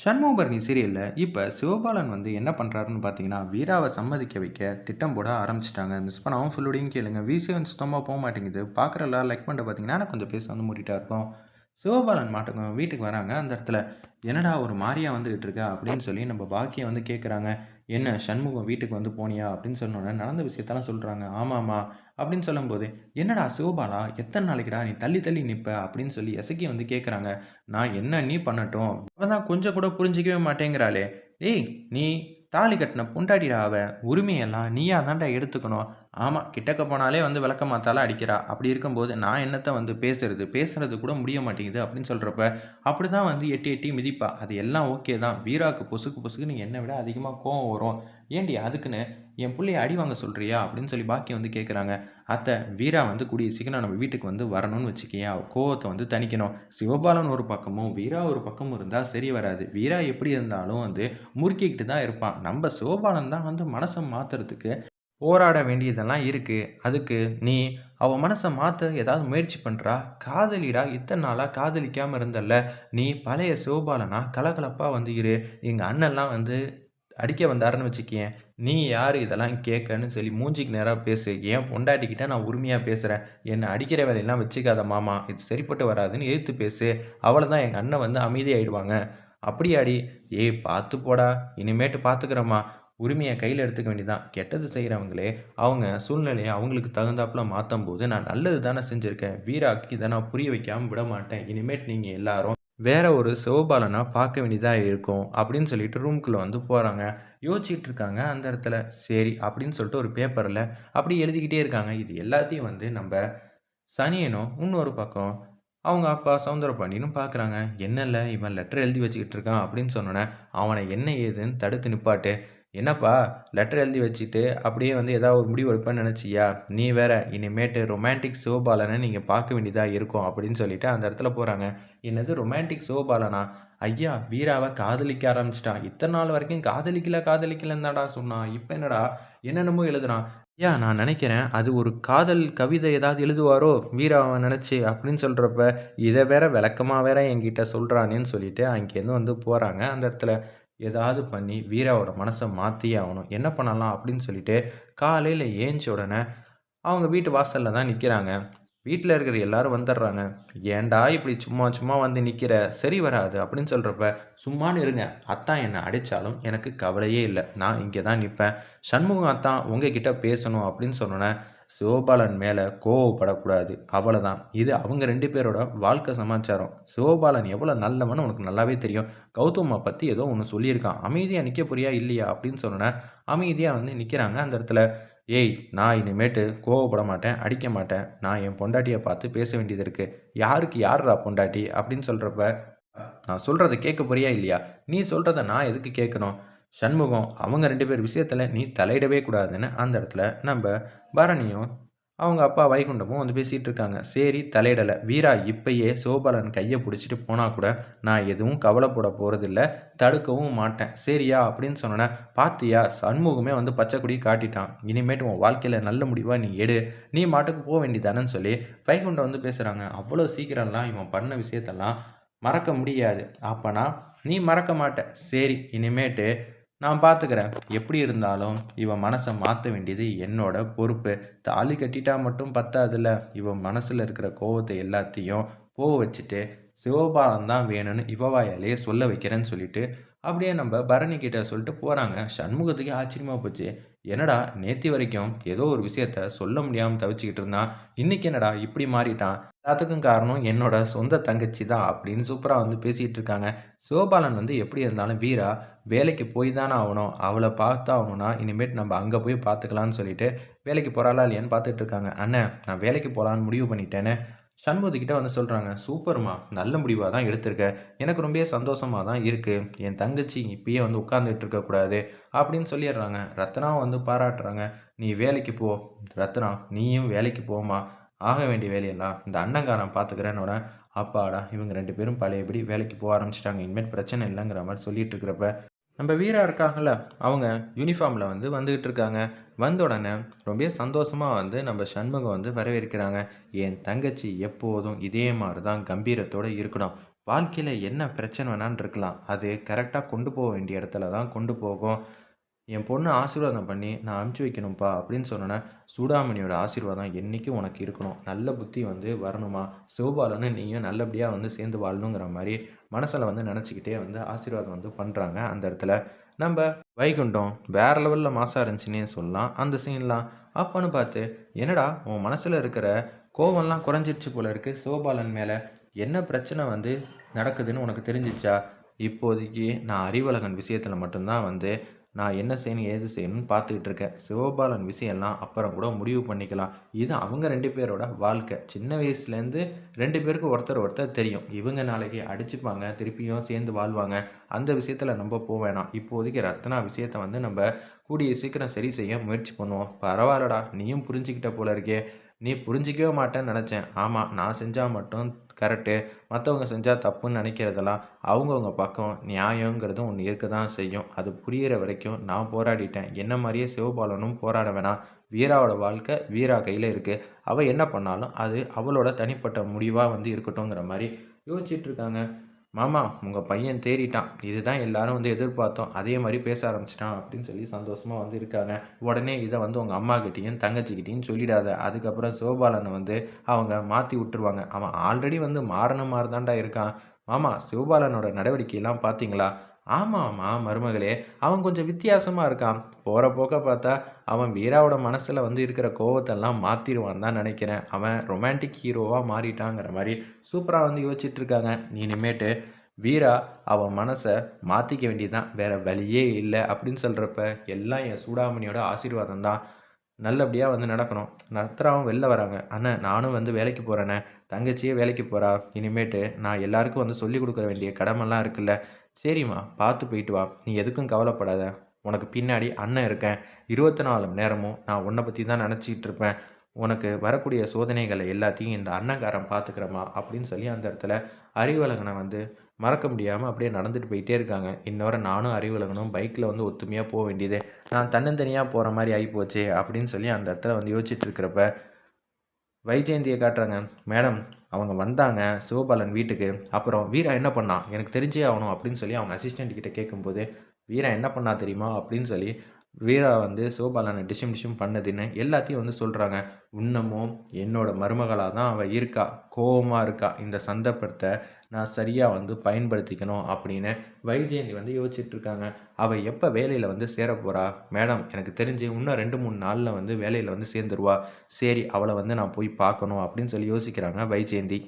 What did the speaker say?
சண்முகபரணி சீரியலில் இப்போ சிவபாலன் வந்து என்ன பண்ணுறாருன்னு பார்த்தீங்கன்னா வீராவை சம்மதிக்க வைக்க திட்டம் போட ஆரம்பிச்சிட்டாங்க. மிஸ் பண்ணாமல் ஃபுல்லோடையும் கேளுங்க. விசிஎன் சுத்தமாக போக மாட்டேங்குது. பார்க்குறல எல்லாரும் லைக் பண்ணிட்டு பார்த்தீங்கன்னா எனக்கு கொஞ்சம் பேச வந்து மூடிட்டா இருக்கும். சிவபாலன் மாட்டுங்க வீட்டுக்கு வராங்க அந்த இடத்துல. என்னடா ஒரு மாரியா வந்துகிட்டு இருக்கா அப்படின்னு சொல்லி நம்ம பாக்கியம் வந்து கேட்குறாங்க என்ன சண்முகம் வீட்டுக்கு வந்து போனியா அப்படின்னு சொன்னோன்னே நடந்த விஷயத்தெல்லாம் சொல்கிறாங்க ஆமாம்மா அப்படின்னு சொல்லும்போது என்னடா சிவபாலா எத்தனை நாளைக்குடா நீ தள்ளி தள்ளி நிற்ப அப்படின்னு சொல்லி எசக்கி வந்து கேட்குறாங்க நான் என்ன நீ பண்ணட்டும். அவன் தான் கொஞ்சம் கூட புரிஞ்சிக்கவே மாட்டேங்கிறாளே. ஏய் நீ தாலி கட்டின பொண்டாட்டிடா அவ. உரிமையெல்லாம் நீயா தான்டா எடுத்துக்கணும். ஆமாம் கிட்டக்க போனாலே வந்து விளக்க மாத்தால அடிக்கிறா. அப்படி இருக்கும்போது நான் என்னத்தை வந்து பேசுறது? பேசுறது கூட முடிய மாட்டேங்குது அப்படின்னு சொல்கிறப்ப அப்படி தான் வந்து எட்டி எட்டி மிதிப்பா. அது எல்லாம் ஓகே தான். வீராக்கு பொசுக்கு பொசுக்குன்னு என்னை விட அதிகமாக கோவம் வரும். ஏண்டி அதுக்குன்னு என் பிள்ளைய அடி வாங்க சொல்கிறியா அப்படின்னு சொல்லி பாக்கியம் வந்து கேட்குறாங்க அத்தை வீரா வந்து கூடிய சீக்கிரம் நம்ம வீட்டுக்கு வந்து வரணும்னு வச்சுக்கியா கோவத்தை வந்து தணிக்கணும். சிவபாலன் ஒரு பக்கமும் வீரா ஒரு பக்கமும் இருந்தால் சரி வராது. வீரா எப்படி இருந்தாலும் வந்து முறுக்கிக்கிட்டு தான் இருப்பான். நம்ம சிவபாலன் தான் வந்து மனசை மாற்றுறதுக்கு போராட வேண்டியதெல்லாம் இருக்குது அதுக்கு நீ அவள் மனசை மாற்ற ஏதாவது முயற்சி பண்ணுறா காதலிடா. இத்தனை நாளாக காதலிக்காமல் இருந்தல்ல. நீ பழைய சிவபாலனா? கலகலப்பாக வந்து இரு. எங்கள் அண்ணன்லாம் வந்து அடிக்க வந்தாருன்னு வச்சுக்கேன். நீ யார்? இதெல்லாம் கேட்கன்னு சொல்லி மூஞ்சிக்கு நேராக பேசு. ஏன் பொண்டாட்டிக்கிட்ட நான் உரிமையாக பேசுகிறேன் என்னை அடிக்கிற வேலையெல்லாம் வச்சுக்காத மாமா. இது சரிப்பட்டு வராதுன்னு எதிர்த்து பேசு. அவளை தான் எங்கள் அண்ணன் வந்து அமைதியாயிடுவாங்க. அப்படியாடி? ஏய் பார்த்து போடா. இனிமேட்டு பார்த்துக்கிறம்மா. உரிமையை கையில் எடுத்துக்க வேண்டியதான் கெட்டது செய்கிறவங்களே அவங்க சூழ்நிலையை அவங்களுக்கு தகுந்தாப்புல மாற்றும் போது நான் நல்லது தானே செஞ்சுருக்கேன். வீராக்கு இதை நான் புரிய வைக்காமல் விட மாட்டேன். இனிமேட் நீங்கள் எல்லாரும் வேற ஒரு சிவபாலனா பார்க்க வேண்டியதாக இருக்கும் அப்படின்னு சொல்லிட்டு ரூம்குள்ளே வந்து போகிறாங்க யோசிச்சுட்டு இருக்காங்க அந்த இடத்துல. சரி அப்படின்னு சொல்லிட்டு ஒரு பேப்பரில் அப்படி எழுதிக்கிட்டே இருக்காங்க. இது எல்லாத்தையும் வந்து நம்ம சனியனும் இன்னொரு பக்கம் அவங்க அப்பா சவுந்தரபாண்டியனும் பார்க்குறாங்க. என்னல்ல இவன் லெட்டர் எழுதி வச்சுக்கிட்டு இருக்கான் அப்படின்னு சொன்னோன்னே அவனை என்ன ஏதுன்னு தடுத்து நிப்பாட்டு. என்னப்பா லெட்டர் எழுதி வச்சுட்டு அப்படியே வந்து ஏதாவது ஒரு முடிவு எடுப்பேன்னு நினச்சியா? நீ வேற இனிமேட்டு ரொமான்டிக் சிவபாலனை நீங்கள் பார்க்க வேண்டியதாக இருக்கும் அப்படின்னு சொல்லிட்டு அந்த இடத்துல போகிறாங்க என்னது ரொமான்டிக் சிவபாலனா ஐயா வீராவை காதலிக்க ஆரம்பிச்சிட்டான். இத்தனை நாள் வரைக்கும் காதலிக்கல காதலிக்கலன்னாடா சொன்னான். இப்போ என்னடா என்னென்னமோ எழுதுறான். ஐயா நான் நினைக்கிறேன் அது ஒரு காதல் கவிதை ஏதாவது எழுதுவாரோ வீராவை நினச்சி அப்படின்னு சொல்கிறப்ப இதை வேற விளக்கமாக வேற என்கிட்ட சொல்கிறானேன்னு சொல்லிட்டு அங்கேருந்து வந்து போகிறாங்க அந்த இடத்துல. ஏதாவது பண்ணி வீராவோட மனசை மாற்றியே ஆகணும். என்ன பண்ணலாம் அப்படின்னு சொல்லிட்டு காலையில் ஏஞ்ச உடனே அவங்க வீட்டு வாசலில் தான் நிற்கிறாங்க வீட்டில் இருக்கிற எல்லாரும் வந்துடுறாங்க. ஏன்டா இப்படி சும்மா சும்மா வந்து நிற்கிற சரி வராது. அப்படின்னு சொல்கிறப்ப சும்மானு இருங்க. அத்தான் என்னை அடித்தாலும் எனக்கு கவலையே இல்லை. நான் இங்கே தான் நிற்பேன் சண்முகம் அத்தான் உங்ககிட்ட பேசணும். அப்படின்னு சொன்னோன்னே சிவபாலன் மேலே கோவப்படக்கூடாது. அவ்வளோதான் இது அவங்க ரெண்டு பேரோட வாழ்க்கை சமாச்சாரம். சிவபாலன் எவ்வளோ நல்லவன்னு உனக்கு நல்லாவே தெரியும். கௌதமை பற்றி ஏதோ ஒன்று சொல்லியிருக்கான். அமைதியாக நிற்க போறியா இல்லையா அப்படின்னு சொன்னேன் அமைதியாக வந்து நிற்கிறாங்க அந்த இடத்துல. ஏய் நான் இனிமேட்டு கோவப்பட மாட்டேன் அடிக்க மாட்டேன். நான் என் பொண்டாட்டியை பார்த்து பேச வேண்டியது இருக்குது யாருக்கு யார்ரா பொண்டாட்டி? அப்படின்னு சொல்கிறப்ப நான் சொல்கிறத கேட்க போறியா இல்லையா? நீ சொல்கிறத நான் எதுக்கு கேட்கணும்? சண்முகம் அவங்க ரெண்டு பேர் விஷயத்தில் நீ தலையிடவே கூடாதுன்னு அந்த இடத்துல நம்ம பரணியும் அவங்க அப்பா வைகுண்டமும் வந்து பேசிகிட்டு இருக்காங்க. சரி தலையிடலை. வீரா இப்பயே சிவபாலன் கையை பிடிச்சிட்டு போனால் கூட நான் எதுவும் கவலைப்பட போகிறதில்ல தடுக்கவும் மாட்டேன். சரியா? அப்படின்னு சொன்னேன் பார்த்தியா சண்முகமே வந்து பச்சைக்குடி காட்டிட்டான். இனிமேட்டு உன் வாழ்க்கையில் நல்ல முடிவாக நீ எடு. நீ மாட்டுக்கு போக வேண்டியதானன்னு சொல்லி வைகுண்டம் வந்து பேசுகிறாங்க அவ்வளோ சீக்கிரம்லாம் இவன் பண்ண விஷயத்தெல்லாம் மறக்க முடியாது. அப்போனா நீ மறக்க மாட்ட. சரி இனிமேட்டு நான் பார்த்துக்கிறேன் எப்படி இருந்தாலும் இவன் மனசை மாற்ற வேண்டியது என்னோட பொறுப்பு. தாலி கட்டிட்டா மட்டும் பத்தாதுல்ல. இவன் மனசில் இருக்கிற கோவத்தை எல்லாத்தையும் போக வச்சுட்டு சிவபாலம் தான் வேணும்னு இவவாயாலேயே சொல்ல வைக்கிறேன்னு சொல்லிட்டு அப்படியே நம்ம பரணி கிட்ட சொல்லிட்டு போகிறாங்க சண்முகத்துக்கே ஆச்சரியமாக போச்சு. என்னடா நேத்தி வரைக்கும் ஏதோ ஒரு விஷயத்த சொல்ல முடியாமல் தவிச்சிக்கிட்டு இருந்தான். இன்னைக்கு என்னடா இப்படி மாறிட்டான்? எல்லாத்துக்கும் காரணம் என்னோட சொந்த தங்கச்சி தான் அப்படின்னு சூப்பராக வந்து பேசிகிட்டு இருக்காங்க. சிவபாலன் வந்து எப்படி இருந்தாலும் வீரா வேலைக்கு போய் தானே ஆகணும். அவளை பார்த்தாகணும்னா இனிமேட் நம்ம அங்கே போய் பார்த்துக்கலான்னு சொல்லிட்டு வேலைக்கு போகிறாளா இல்லையான்னு பார்த்துட்டு இருக்காங்க. அண்ணன் நான் வேலைக்கு போகலான்னு முடிவு பண்ணிட்டேன்னு சண்முகத்துக்கிட்ட வந்து சொல்கிறாங்க சூப்பர்மா நல்ல முடிவாக தான் எடுத்திருக்க. எனக்கு ரொம்ப சந்தோஷமாக தான் இருக்குது என் தங்கச்சி இப்பயே வந்து உட்காந்துட்டு இருக்கக்கூடாது அப்படின்னு சொல்லிடுறாங்க. ரத்னா வந்து பாராட்டுறாங்க. நீ வேலைக்கு போ. ரத்னா நீயும் வேலைக்கு போமா ஆக வேண்டிய வேலையெல்லாம் இந்த அண்ணங்காரன் பார்த்துக்கிறேன்னோட அப்பாடா இவங்க ரெண்டு பேரும் பழையபடி வேலைக்கு போக ஆரம்பிச்சிட்டாங்க. இனிமேல் பிரச்சனை இல்லைங்கிற மாதிரி சொல்லிட்டு இருக்கிறப்ப நம்ம வீரா இருக்காங்கல்ல அவங்க யூனிஃபார்மில் வந்து வந்துக்கிட்டு இருக்காங்க. வந்த உடனே ரொம்ப சந்தோஷமாக வந்து நம்ம சண்முகம் வந்து வரவேற்கிறாங்க. என் தங்கச்சி எப்போதும் இதே மாதிரி தான் கம்பீரத்தோடு இருக்கணும். வாழ்க்கையில் என்ன பிரச்சனை வேணான்னு இருக்கலாம். அது கரெக்டாக கொண்டு போக வேண்டிய இடத்துல தான் கொண்டு போகும். என் பொண்ணு ஆசீர்வாதம் பண்ணி நான் அனுப்பிச்சி வைக்கணும்ப்பா அப்படின்னு சொன்னோன்னே சூடாமணியோட ஆசீர்வாதம் என்றைக்கும் உனக்கு இருக்கணும்? நல்ல புத்தி வந்து வரணுமா? சிவபாலன்னு நீயும் நல்லபடியாக வந்து சேர்ந்து வாழணுங்கிற மாதிரி மனசில் வந்து நினச்சிக்கிட்டே வந்து ஆசீர்வாதம் வந்து பண்ணுறாங்க அந்த இடத்துல. நம்ம வைகுண்டம் வேறு லெவலில் மாசாக இருந்துச்சுன்னே சொல்லலாம். அந்த சீன்லாம் அப்போன்னு பார்த்து என்னடா உன் மனசில் இருக்கிற கோவம்லாம் குறைஞ்சிருச்சு போல இருக்குது சிவபாலன் மேலே என்ன பிரச்சனை வந்து நடக்குதுன்னு உனக்கு தெரிஞ்சிச்சா? இப்போதைக்கு நான் அறிவழகன் விஷயத்தில் மட்டும்தான் வந்து நான் என்ன செய்யணும் ஏது செய்யணும்னு பார்த்துக்கிட்டு இருக்கேன். சிவபாலன் விஷயம்லாம் அப்புறம் கூட முடிவு பண்ணிக்கலாம். இது அவங்க ரெண்டு பேரோட வாழ்க்கை. சின்ன வயசுலேருந்து ரெண்டு பேருக்கு ஒருத்தர் ஒருத்தர் தெரியும். இவங்க நாளைக்கு அடிச்சுப்பாங்க திருப்பியும் சேர்ந்து வாழ்வாங்க. அந்த விஷயத்தில் நம்ம போக வேணாம். இப்போதைக்கு ரத்னா விஷயத்தை வந்து நம்ம கூடிய சீக்கிரம் சரி செய்ய முயற்சி பண்ணுவோம். பரவாயில்லடா நீயும் புரிஞ்சுக்கிட்ட போல இருக்கே. நீ புரிஞ்சிக்கவே மாட்டேன்னு நினச்சேன். ஆமாம் நான் செஞ்சால் மட்டும் கரெக்டு. மற்றவங்க செஞ்சால் தப்புன்னு நினைக்கிறதெல்லாம் அவங்கவுங்க பக்கம் நியாயங்கிறதும் ஒன்று இருக்க தான் செய்யும். அது புரிகிற வரைக்கும் நான் போராடிட்டேன். என்ன மாதிரியே சிவபாலனும் போராட வேணாம். வீராவோட வாழ்க்கை வீரா கையில் இருக்குது அவள் என்ன பண்ணாலும் அது அவளோட தனிப்பட்ட முடிவாக வந்து இருக்கட்டும்ங்கிற மாதிரி யோசிச்சுட்ருக்காங்க மாமா உங்கள் பையன் தேறிட்டான். இதுதான் எல்லாரும் வந்து எதிர்பார்த்தோம். அதே மாதிரி பேச ஆரம்பிச்சிட்டான் அப்படின்னு சொல்லி சந்தோஷமாக வந்து இருக்காங்க. உடனே இதை வந்து உங்கள் அம்மா கிட்டேயும் தங்கச்சிக்கிட்டேயும் சொல்லிடாத. அதுக்கப்புறம் சிவபாலனை வந்து அவங்க மாற்றி விட்டுருவாங்க. அவன் ஆல்ரெடி வந்து மாறின மாதிரி தான்டா இருக்கான். மாமா சிவபாலனோட நடவடிக்கையெல்லாம் பார்த்தீங்களா ஆமாம்மா மருமகளே. அவன் கொஞ்சம் வித்தியாசமாக இருக்கான். போகிற போக்க பார்த்தா அவன் வீராவோட மனசில் வந்து இருக்கிற கோவத்தெல்லாம் மாற்றிடுவான் தான் நினைக்கிறேன். அவன் ரொமான்டிக் ஹீரோவாக மாறிட்டாங்கிற மாதிரி சூப்பராக வந்து யோசிச்சுட்ருக்காங்க இனிமேட்டு வீரா அவன் மனசை மாற்றிக்க வேண்டியதுதான். வேறு வழியே இல்லை அப்படின்னு சொல்கிறப்ப எல்லாம் என் சூடாமணியோட ஆசீர்வாதம் தான். நல்லபடியாக வந்து நடக்கணும். நத்ராவும் வெளில வராங்க. அண்ணன் நானும் வந்து வேலைக்கு போகிறேண்ணே தங்கச்சியே வேலைக்கு போகிறா இனிமேட்டு நான் எல்லாருக்கும் வந்து சொல்லிக் கொடுக்க வேண்டிய கடமெல்லாம் இருக்குல்ல. சரிம்மா பார்த்து போயிட்டு வா. நீ எதுக்கும் கவலைப்படாத. உனக்கு பின்னாடி அண்ணன் இருக்கேன். இருபத்தி நாலு மணி நேரமும் நான் உன்னை பற்றி தான் நினச்சிக்கிட்டு இருப்பேன். உனக்கு வரக்கூடிய சோதனைகளை எல்லாத்தையும் இந்த அண்ணங்காரன் பார்த்துக்கிறமா அப்படின்னு சொல்லி அந்த இடத்துல அறிவழகனை வந்து மறக்க முடியாமல் அப்படியே நடந்துட்டு போயிட்டே இருக்காங்க. இன்னொரு நானும் அறிவுலகனும் பைக்கில் வந்து ஒத்துமையாக போக வேண்டியது. நான் தன்னந்தனியாக போகிற மாதிரி ஆகிப்போச்சு அப்படின்னு சொல்லி அந்த இடத்துல வந்து யோசிச்சுட்டு இருக்கிறப்ப வைஜெயந்தியை காட்டுறாங்க. மேடம் அவங்க வந்தாங்க. சிவபாலன் வீட்டுக்கு. அப்புறம் வீரா என்ன பண்ணான் எனக்கு தெரிஞ்சே ஆகணும் அப்படின்னு சொல்லி அவங்க அசிஸ்டண்ட் கிட்டே கேட்கும்போது வீரா என்ன பண்ணா தெரியுமா? அப்படின்னு சொல்லி வீரா வந்து சிவபாலனை டிஷம் டிஷம் பண்ணதுன்னு எல்லாத்தையும் வந்து சொல்கிறாங்க இன்னமும் என்னோட மருமகளாக தான் அவள் இருக்கா. கோபமாக இருக்கா. இந்த சந்தர்ப்பத்தை நான் சரியாக வந்து பயன்படுத்திக்கணும் அப்படின்னு வைஜெயந்தி வந்து யோசிச்சுட்ருக்காங்க அவள் எப்போ வேலையில் வந்து சேர போகிறா மேடம் எனக்கு தெரிஞ்சு இன்னும் ரெண்டு மூணு நாளில் வந்து வேலையில் வந்து சேர்ந்துருவா. சரி அவளை வந்து நான் போய் பார்க்கணும் அப்படின்னு சொல்லி யோசிக்கிறாங்க வைஜெயந்தி.